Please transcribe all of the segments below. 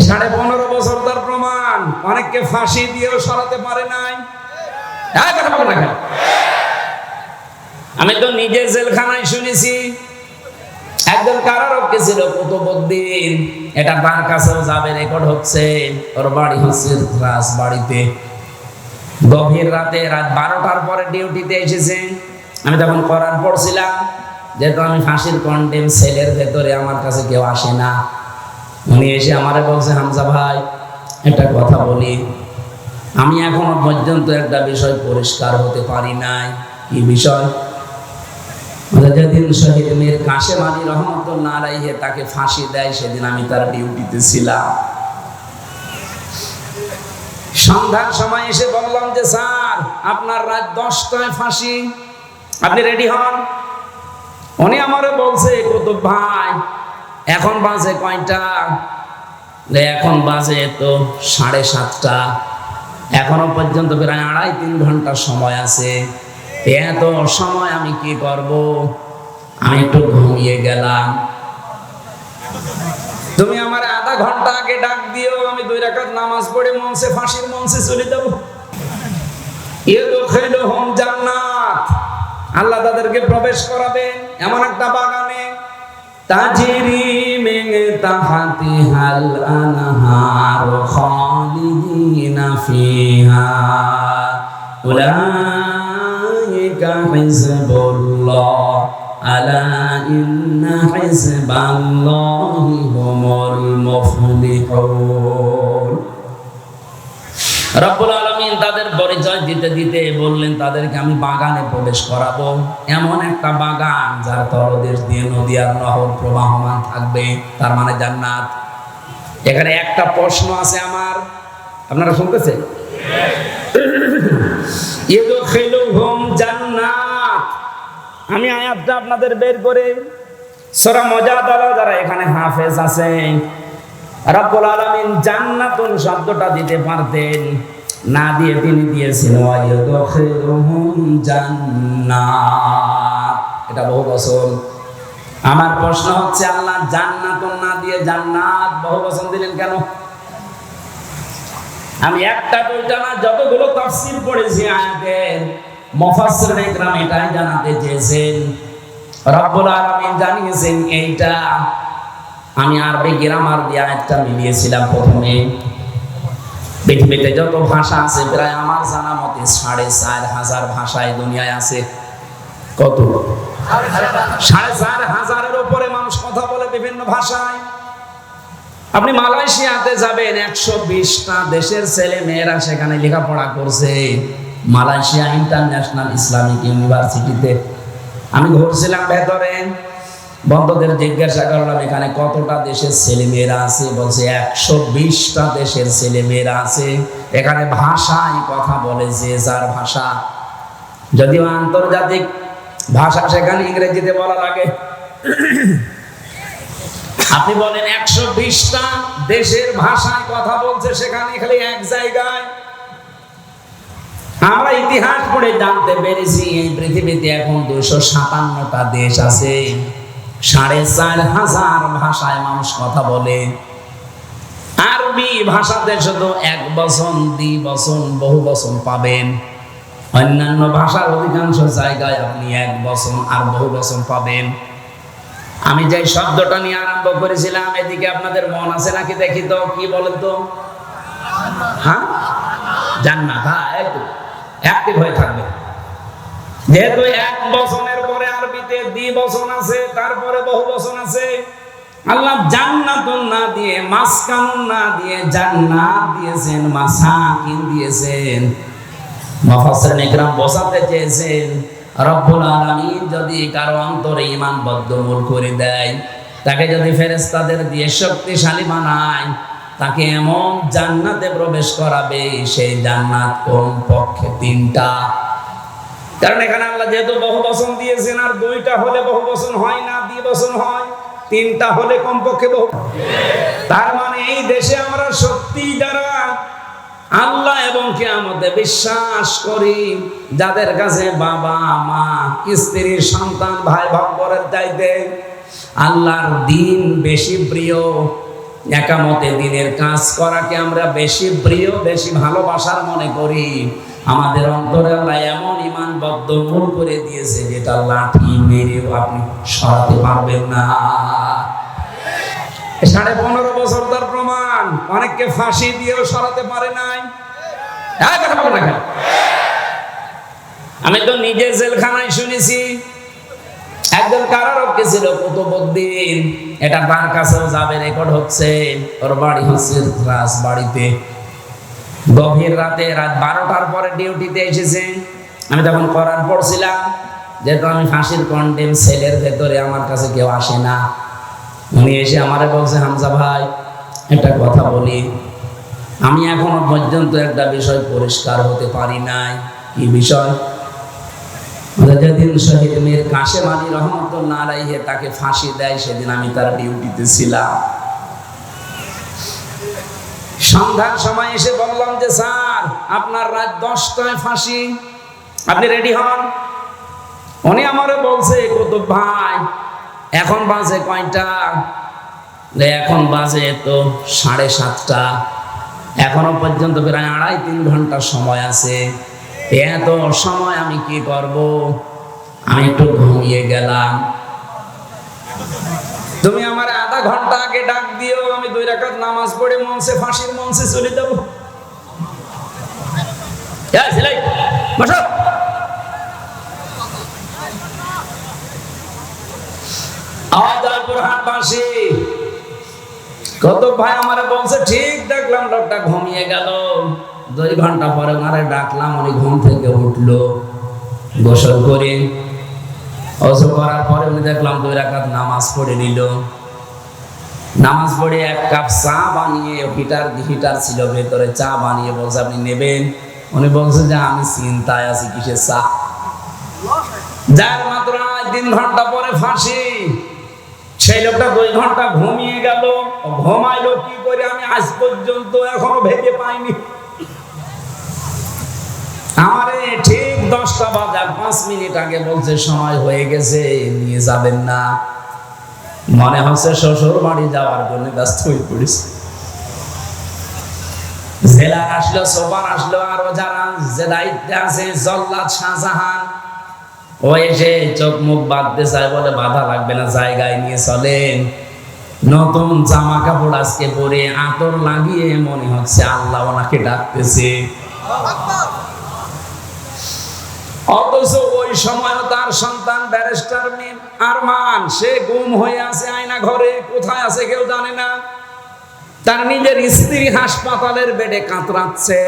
সাড়ে পনেরো বছর তার প্রমাণ। অনেককে ফাঁসি দিয়েও সরাতে পারে নাই। হ্যাঁ? আমি তো নিজে জেলখানায় শুনেছি, একজন কারারক্ষী ছিল কুতুবুদ্দিন। এটা তার কাছেও যাবে রেকর্ড হচ্ছে। ওর বাড়ি হচ্ছে রাজ বাড়িতে। গভীর রাতে রাত বারোটার পরে ডিউটিতে এসেছে। আমি তখন করার পড়ছিলাম, যেহেতু আমি ফাঁসির কন্টেম সেলের ভেতরে আমার কাছে কেউ আসে না। উনি এসে আমারে বলছে, হামজা ভাই, একটা কথা বলি। আমি এখনও পর্যন্ত একটা বিষয় পরিষ্কার হতে পারি নাই। কি বিষয়? যেদিন শহীদ মীর কাশেম আলী রহমতুল্লাহ আলাইহে তাকে ফাঁসি দেয়, সেদিন আমি তার ডিউটিতে ছিলাম। সন্ধ্যার সময় এসে বললাম যে, স্যার, আপনার রাত দশটায় ফাঁসি। আপনি রেডি হন? উনি আমারে বলছে কত ভাই এখন বাজে কয়টা? এখন বাজে তো সাড়ে সাতটা। এখনও পর্যন্ত প্রায় আড়াই তিন ঘণ্টা সময় আছে। এত সময় আমি কি করব? আমি একটু ঘুমিয়ে গেলাম। তুমি আমার আধা ঘণ্টা আগে ডাক দিও, আমি দুই রাকাত নামাজ পড়ে মঞ্চে, ফাঁসির মঞ্চে চলে যাব। এ হোম জান্নাত। আল্লাহ তাদেরকে প্রবেশ করাবেন। এমন একটা বাগানে তাজিরি الأنهار خالدين فيها أولئك حزب الله ألا আলা حزب الله هم মুফলিহুন রব্বুল আলমিন তাদের পরিচয় দিতে দিতে বললেন, তাদেরকে আমি বাগানে প্রবেশ করাবো। এমন একটা বাগান যার তলদেশ দিয়ে নদী আর নহর প্রবাহমান থাকবে। তার মানে জান্নাত। এখানে একটা প্রশ্ন আছে আমার। আপনারা শুনতেছেন? আমি আয়াতটা আপনাদের বের করে, সূরা মুজাদালা যারা এখানে হাফেজ আছে রব্বুল আলামিন জান্নাতুন শব্দটা দিতে পারতেন। না দিয়ে তিনি দিয়েছেন জান্নাত। এটা বহু বছর আমার প্রশ্ন হচ্ছে, আল্লাহ জান্নাতুন না দিয়ে জান্নাত বহু বছর দিলেন কেন? আমি একটা, দুইটা না, যতগুলো তাফসীর পড়েছি আয়াতের মুফাসসির ইকরাম এটাই জানাতে চেয়েছেন। রব্বুল আলামিন জানিয়েছেন, এইটা আমি আরবি গ্রামার দিয়ে আয়াতটা মিলিয়েছিলাম প্রথমে। পৃথিবীতে যত ভাষা আছে, প্রায় আমার জানা মতে সাড়ে চার হাজার ভাষায় দুনিয়ায় আছে। কত? সাড়ে চার হাজারের উপরে মানুষ কথা বলে বিভিন্ন ভাষায়। আপনি মালয়েশিয়াতে যাবেন, একশো বিশটা দেশের ছেলে মেয়েরা সেখানে লেখাপড়া করছে। মালয়েশিয়া ইন্টারন্যাশনাল ইসলামিক ইউনিভার্সিটিতে। আমি ঘুরছিলাম ভেতরে। বন্ধুদের জিজ্ঞাসা করলাম, এখানে কতটা দেশের ছেলে মেয়েরা আছে? বলছে, একশো বিশটা দেশের ছেলে মেয়েরা আছে। এখানে ভাষায় কথা বলে যে যার ভাষা। যদিও আন্তর্জাতিক ভাষা সেখানে ইংরেজিতে বলা লাগে। আপনি বলেন, একশো বিশটা দেশের ভাষায় কথা বলছে সেখানে খালি এক জায়গায়? আমরা ইতিহাস পড়ে জানতে পেরেছি, এই পৃথিবীতে এখন দুশো সাতান্নটা দেশ আছে। সাড়ে চার হাজার ভাষায় মানুষ কথা বলে। আরবি ভাষাতে শুধু এক বছর দ্বি বছর বহু বছর পাবেন। অন্যান্য ভাষার অধিকাংশ জায়গায় আপনি এক বছর আর বহু বছর পাবেন। আমি যে শব্দটা নিয়ে আরম্ভ করেছিলাম, এদিকে আপনাদের মন আছে নাকি দেখি তো, কি বলেন তো? হ্যাঁ? জান্নাত হ্যাঁ একটু অ্যাক্টিভ হয়ে থাকবে যেহেতু এক বছরের পরে আরবিতে দ্বি বছর আছে, তারপরে বহু বছর আছে। আল্লাহ জান্নাতুন না দিয়ে, মাসকানুন না দিয়ে, জান্নাত দিয়েছেন, মাসাকিন দিয়েছেন। মুফাসসিরিন ইকরাম বোঝাতে চেয়েছেন, রব্বুল আলামিন যদি কারও অন্তরে ঈমান বদ্ধমূল করে দেয়, তাকে যদি ফেরেশতাদের দিয়ে শক্তিশালী বানায়, তাকে এমন জান্নাতে প্রবেশ করাবে সেই জান্নাত কোন পক্ষে তিনটা কারণ এখানে আল্লাহ যেহেতু বহু বচন দিয়েছেন, আর দুইটা হলে বহু বচন হয় না দ্বি বচন হয়, তিনটা হলে কমপক্ষে বহু তার মানে এই দেশে আমরা সত্যি যারা আল্লাহ এবং কিয়ামতে বিশ্বাস করি, যাদের কাছে বাবা, মা, স্ত্রী, সন্তান, ভাই ভক্তরের চাইতে আল্লাহর দিন বেশি প্রিয়। একামতে দিনের কাজ করাকে আমরা বেশি প্রিয়, বেশি ভালোবাসার মনে করি। আমাদের অন্তরে আল্লাহ এমন ইমান বদ্ধমূল করে দিয়েছে যেটা লাঠি মেরেও আপনি সরাতে পারবেন না। সাড়ে পনেরো বছর তার প্রমাণ। অনেককে ফাঁসি দিয়েও সরাতে পারে নাই? আমি তো নিজে জেলখানায় শুনেছি, একজন কারারক্ষী ছিল কুতুবুদ্দিন এটা তার কাছেও যাবে, রেকর্ড হচ্ছে। ওর বাড়ি হচ্ছে বাড়িতে গভীর রাতে রাত বারোটার পরে ডিউটিতে এসেছে। আমি তখন করার পড়ছিলাম, যেহেতু আমি ফাঁসির কন্ডেম সেলের ভেতরে আমার কাছে কেউ আসে না। উনি এসে আমারে বলছে, হামজা ভাই, একটা কথা বলি। আমি এখনও পর্যন্ত একটা বিষয় পরিষ্কার হতে পারি নাই। কি বিষয়? যেদিন শহীদ মীর কাশেম আলী রহমতুল্লাহ আলাইহে তাকে ফাঁসি দেয়, সেদিন আমি তার ডিউটিতে ছিলাম। সন্ধ্যার সময় এসে বললাম যে, স্যার, আপনার রাত দশটায় ফাঁসি। আপনি রেডি হন? উনি আমারে বলছে, কুতুব ভাই, এখন বাজে কয়টা? এখন বাজে তো সাড়ে সাতটা। এখনও পর্যন্ত প্রায় আড়াই তিন ঘণ্টা সময় আছে। এত সময় আমি কি করব? আমি একটু ঘুমিয়ে গেলাম। তুমি আমার ঘণ্টা আগে ডাক দিও আমি দুই রাকাত নামাজ পড়ে মঞ্চে, ফাঁসির মঞ্চে চলে যাব। কত ভাই আমারে বলছে, ঠিক দেখলাম, লোকটা ঘুমিয়ে গেল। দুই ঘণ্টা পরে ওনারে ডাকলাম, উনি ঘুম থেকে উঠল। গোসল করে অজু করার পরে উনি দেখলাম দুই রাকাত নামাজ পড়ে নিল। নামাজ পড়ে এক কাপ চা বানিয়ে হিটার হিটার ছিল ভেতরে, চা বানিয়ে বলছে, আপনি নেবেন? উনি বলছে যে, আমি চিন্তায় আছি, কিসের চা? যার মাত্র তিন ঘণ্টা পরে ফাঁসি। সেই লোকটা দুই ঘণ্টা ঘুমিয়ে গেল। ঘুমাইলো কি করে আমি আজ পর্যন্ত এখনও ভেবে পাইনি। আমারে ঠিক দশটা বাজার পাঁচ মিনিট আগে বলছে, সময় হয়ে গেছে, নিয়ে যাবেন না। মনে হচ্ছে শ্বশুর বাড়ি যাওয়ার জন্য ব্যস্ত হয়ে পড়েছে। জেলার আসলো আসলো, আরও যারা যে দায়িত্বে আছে, জল্লাদ শাহজাহান, ও এসে চোখ মুখ বাঁধতে চায় বলে বাধা লাগবে না, জায়গায় নিয়ে চলেন। নতুন জামা কাপড় আজকে পরে আতর লাগিয়ে মনে হচ্ছে আল্লাহ ওনাকে ডাকতেছে। অথচ ওই সময় তার সন্তান ব্যারিস্টার আরমান, সে গুম হয়ে আছে আয়না ঘরে, কোথায় আছে কেউ জানে না। তার নিজের স্ত্রী হাসপাতালের বেডে কাতরাচ্ছে।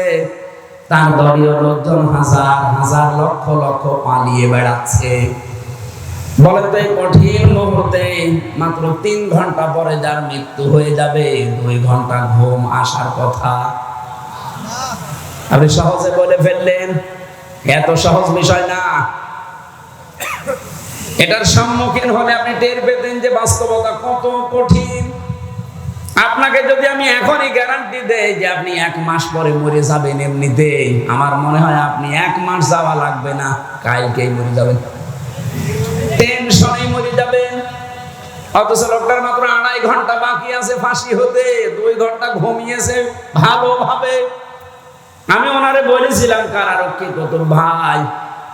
তার দলীয় লোকজন হাজার হাজার লক্ষ লক্ষ পালিয়ে বেড়াচ্ছে। বলে তো কঠিন মুহূর্তে মাত্র তিন ঘণ্টা পরে যার মৃত্যু হয়ে যাবে, দুই ঘণ্টা ঘুম আসার কথা। আপনি সহজে বলে ফেললেন, এত সহজ বিষয় না। এটার সম্মুখীন হলে আপনি টের পেতেন যে বাস্তবতা কত কঠিন। আপনাকে যদি আমি এখনই গ্যারান্টি দেই যে আপনি এক মাস পরে মরে যাবেন এমনিতে আমার মনে হয় আপনি এক মাস যাওয়া লাগবে না, কালকেই মরে যাবেন। টেনশনেই মরে যাবেন। অথচ লোকটার মাত্র আড়াই ঘণ্টা বাকি আছে ফাঁসি হতে, দুই ঘণ্টা ঘুমিয়েছে ভালোভাবে। আমি ওনারে বলেছিলাম, কারারক্ষী কত ভাই।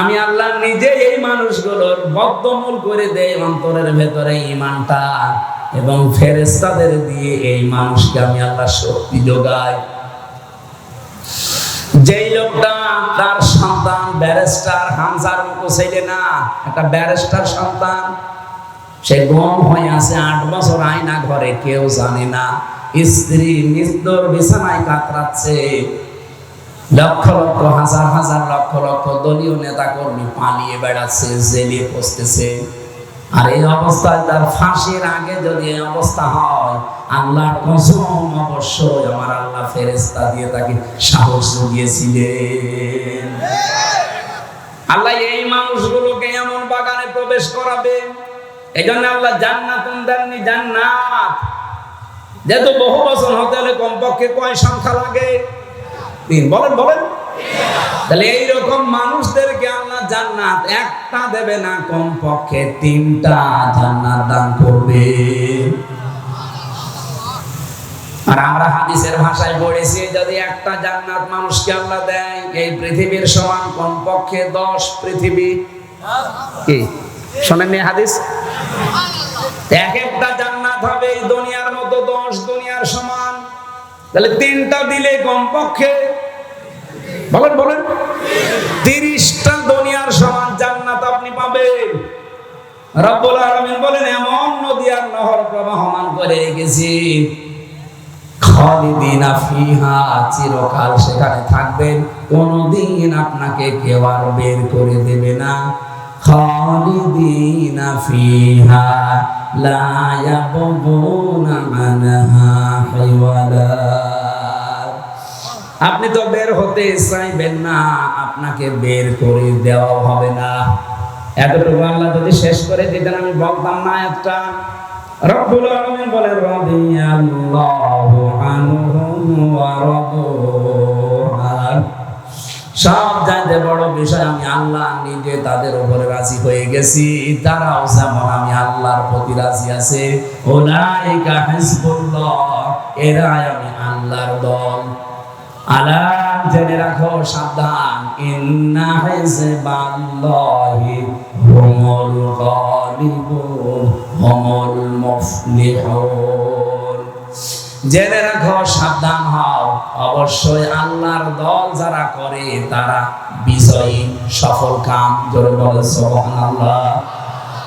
আমি আল্লাহ নিজে এই মানুষগুলোর বদ্ধমূল করে দেই অন্তরের ভেতরে ইমানটা এবং ফেরেস্তাদের দিয়ে এই মানুষকে আমি আল্লাহ শক্তি যোগাই। যেই লোকটা তার সন্তান ব্যারিস্টার হামজার মতো ছেলে না, একটা ব্যারিস্টার সন্তান। সে গম হয়ে আছে, আট বছর আয়না ঘরে, কেউ জানে না। স্ত্রী নিস্তর বিছানায় কাতরাচ্ছে লক্ষ লক্ষ, হাজার হাজার, লক্ষ লক্ষ দলীয় নেতা কর্মী পালিয়ে বেড়াচ্ছে, জেলে বসতেছে আর এই অবস্থায় তার ফাঁসির আগে যদি এই অবস্থা হয়, আল্লাহর কসম অবশ্যই আমার আল্লাহ ফেরেস্তা দিয়ে তাকে সাহস জুগিয়েছিলেন। আল্লাহ এই মানুষগুলোকে এমন বাগানে প্রবেশ করাবে এই জন্য আল্লাহ জান্নাত দেননি জান্নাত। যেহেতু বহু বছর হতে হলে কমপক্ষে কয় সংখ্যা লাগে? বলেন বলেন। তাহলে এইরকম মানুষদেরকে আল্লাহ জান্নাত একটা দেবে না, কমপক্ষে তিনটা জান্নাত দান করবে। আর আমরা হাদিসের ভাষায় পড়েছি, যদি একটা জান্নাত মানুষকে আল্লাহ দেয়, এই পৃথিবীর সমান দশ পৃথিবী। কি? শোনেননি হাদিস? এক একটা জান্নাত হবে এই দুনিয়ার মতো দশ দুনিয়ার সমান। তাহলে তিনটা দিলে কমপক্ষে বলেন বলেন। তিরিশটা দুনিয়ার সমান জান্নাত আপনি পাবেন। রব্বুল বলেন, এমন নদী আর নহর প্রবাহমান করে চিরকাল সেখানে থাকবেন। কোনদিন আপনাকে কেউ আর বের করে দেবে না। খালিদিনা ফিহা লা ইয়াবগুনা আনহা হিওয়ালা আপনি তো বের হতে চাইবেন না, আপনাকে বের করে দেওয়া হবে না। এতটুকু আল্লাহ যদি শেষ করে দিতেন, আমি বলতাম না একটা। রব্বুল আলামিন বলেন সব চাইতে বড় বিষয়, আমি আল্লাহ নিজে তাদের উপরে রাজি হয়ে গেছি। তারাও যেমন আমি আল্লাহর প্রতি রাজি আছে ওলাইকা হিজবুল্লাহ, এরাই আমি আল্লাহর দল। আলা জেনে রাখো, সাবধান। ইন্না হিজবাল্লাহি হুমুল গালিবুন হুমুল মুফলিহুন। জেনে রাখো, সাবধান হও। অবশ্যই আল্লাহর দল যারা করে, তারা বিজয়ী, সফল কাম। জোরে বলে সুবহানাল্লাহ।